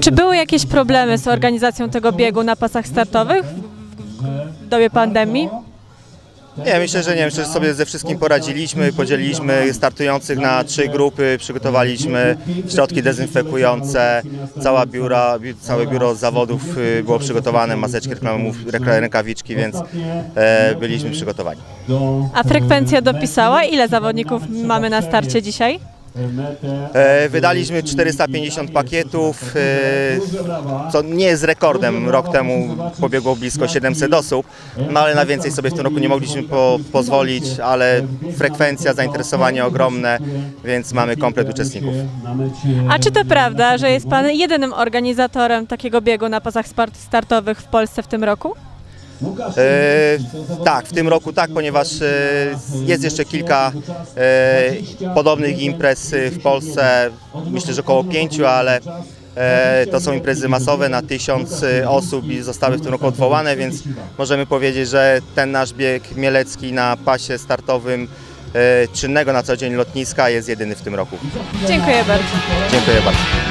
Czy były jakieś problemy z organizacją tego biegu na pasach startowych w dobie pandemii? Nie, myślę, że nie. Myślę, że sobie ze wszystkim poradziliśmy. Podzieliliśmy startujących na trzy grupy, przygotowaliśmy środki dezynfekujące. Cała biura, bi- całe biuro zawodów y, było przygotowane, maseczki, rękawiczki, więc e, byliśmy przygotowani. A frekwencja dopisała? Ile zawodników mamy na starcie dzisiaj? E, wydaliśmy 450 pakietów, e, co nie jest rekordem. Rok temu pobiegło blisko 700 osób, no ale na więcej sobie w tym roku nie mogliśmy po, pozwolić, ale frekwencja, zainteresowanie ogromne, więc mamy komplet uczestników. A czy to prawda, że jest Pan jedynym organizatorem takiego biegu na pasach startowych w Polsce w tym roku? E, tak, w tym roku tak, ponieważ e, jest jeszcze kilka e, podobnych imprez e, w Polsce, myślę, że około pięciu, ale e, to są imprezy masowe na tysiąc e, osób i zostały w tym roku odwołane, więc możemy powiedzieć, że ten nasz bieg mielecki na pasie startowym e, czynnego na co dzień lotniska jest jedyny w tym roku. Dziękuję bardzo. Dziękuję bardzo.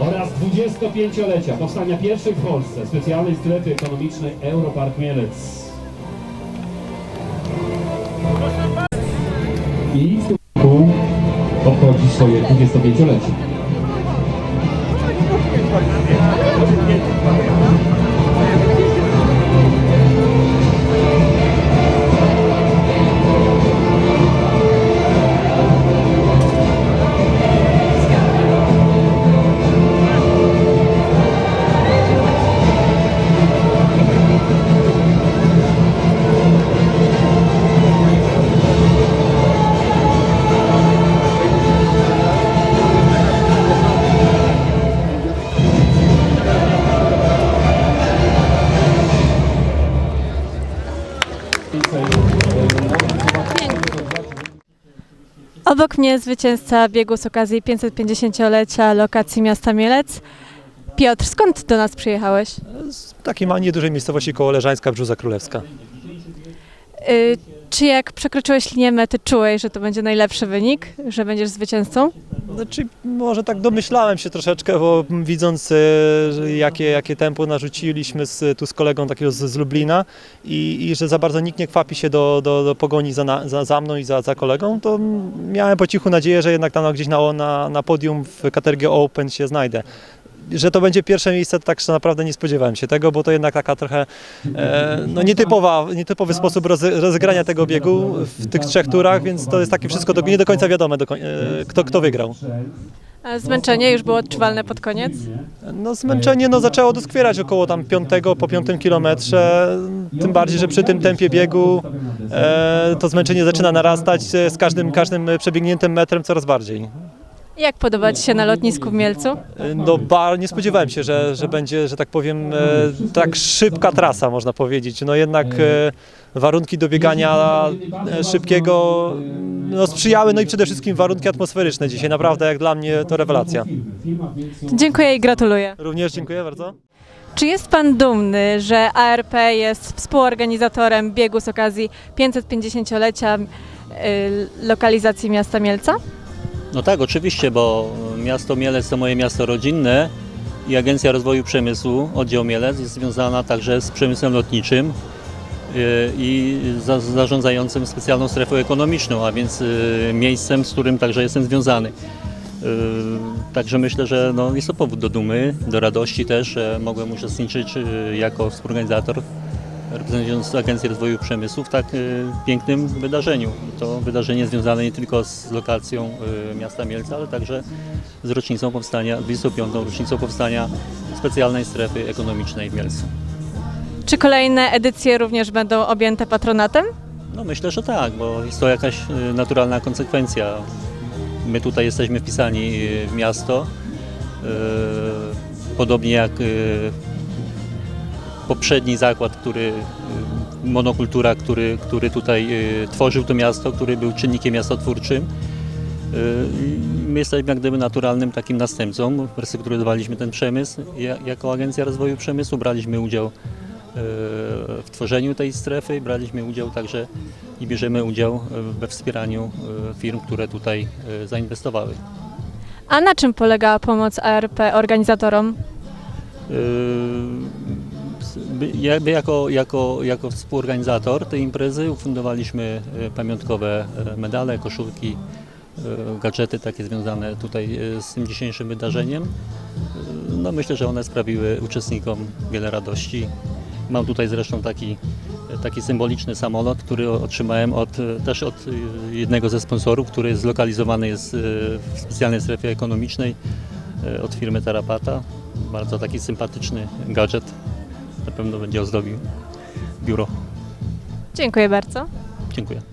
Oraz 25-lecia powstania pierwszej w Polsce specjalnej strefy ekonomicznej Europark Mielec. I w tym roku obchodzi swoje 25-lecie. Obok mnie zwycięzca biegu z okazji 550-lecia lokacji miasta Mielec. Piotr, skąd do nas przyjechałeś? Z takiej ma niedużej miejscowości koło Leżańska, Brzuza Królewska. Y, czy jak przekroczyłeś linię mety, czułeś, że to będzie najlepszy wynik, że będziesz zwycięzcą? Znaczy, może tak domyślałem się troszeczkę, bo widząc e, jakie, jakie tempo narzuciliśmy z, tu z kolegą takiego z, z Lublina i, i że za bardzo nikt nie kwapi się do, do, do pogoni za, na, za, za mną i za, za kolegą, to miałem po cichu nadzieję, że jednak tam gdzieś na, na, na podium w kategorii Open się znajdę. Że to będzie pierwsze miejsce, to tak że naprawdę nie spodziewałem się tego, bo to jednak taka trochę e, no nietypowa, nietypowy sposób roze, rozegrania tego biegu w tych trzech turach, więc to jest takie wszystko do, nie do końca wiadome, do, e, kto, kto wygrał. A zmęczenie już było odczuwalne pod koniec? No zmęczenie no, zaczęło doskwierać około tam piątego, po piątym kilometrze, tym bardziej, że przy tym tempie biegu e, to zmęczenie zaczyna narastać z każdym, każdym przebiegniętym metrem coraz bardziej. Jak podoba Ci się na lotnisku w Mielcu? E, No bar, nie spodziewałem się, że, że będzie, że tak powiem, e, tak szybka trasa można powiedzieć. No jednak e, warunki do biegania e, szybkiego no, sprzyjały, no i przede wszystkim warunki atmosferyczne dzisiaj. Naprawdę jak dla mnie to rewelacja. Dziękuję i gratuluję. Również dziękuję bardzo. Czy jest Pan dumny, że ARP jest współorganizatorem biegu z okazji 550-lecia y, lokalizacji miasta Mielca? No tak, oczywiście, bo miasto Mielec to moje miasto rodzinne i Agencja Rozwoju Przemysłu, oddział Mielec jest związana także z przemysłem lotniczym yy, i za, zarządzającym specjalną strefą ekonomiczną, a więc yy, miejscem, z którym także jestem związany. Yy, Także myślę, że no, jest to powód do dumy, do radości też, że mogłem uczestniczyć jako współorganizator reprezentując Agencję Rozwoju Przemysłu w tak y, pięknym wydarzeniu. To wydarzenie związane nie tylko z lokacją y, miasta Mielca, ale także z rocznicą powstania, 25. rocznicą powstania specjalnej strefy ekonomicznej w Mielcu. Czy kolejne edycje również będą objęte patronatem? No myślę, że tak, bo jest to jakaś y, naturalna konsekwencja. My tutaj jesteśmy wpisani w miasto, podobnie jak poprzedni zakład, który y, monokultura, który, który tutaj y, tworzył to miasto, który był czynnikiem miastotwórczym. Y, My jesteśmy jak gdyby naturalnym takim następcą. Restrukturyzowaliśmy ten przemysł. Ja, jako Agencja Rozwoju Przemysłu braliśmy udział w tworzeniu tej strefy, braliśmy udział także i bierzemy udział we wspieraniu firm, które tutaj zainwestowały. A na czym polegała pomoc ARP organizatorom? Jakby jako, jako, jako współorganizator tej imprezy ufundowaliśmy e, pamiątkowe e, medale, koszulki, e, gadżety takie związane tutaj z tym dzisiejszym wydarzeniem. No myślę, że one sprawiły uczestnikom wiele radości. Mam tutaj zresztą taki, taki symboliczny samolot, który otrzymałem od, też od jednego ze sponsorów, który zlokalizowany jest w specjalnej strefie ekonomicznej od firmy Tarapata. Bardzo taki sympatyczny gadżet. Na pewno będzie ozdobił biuro. Dziękuję bardzo. Dziękuję.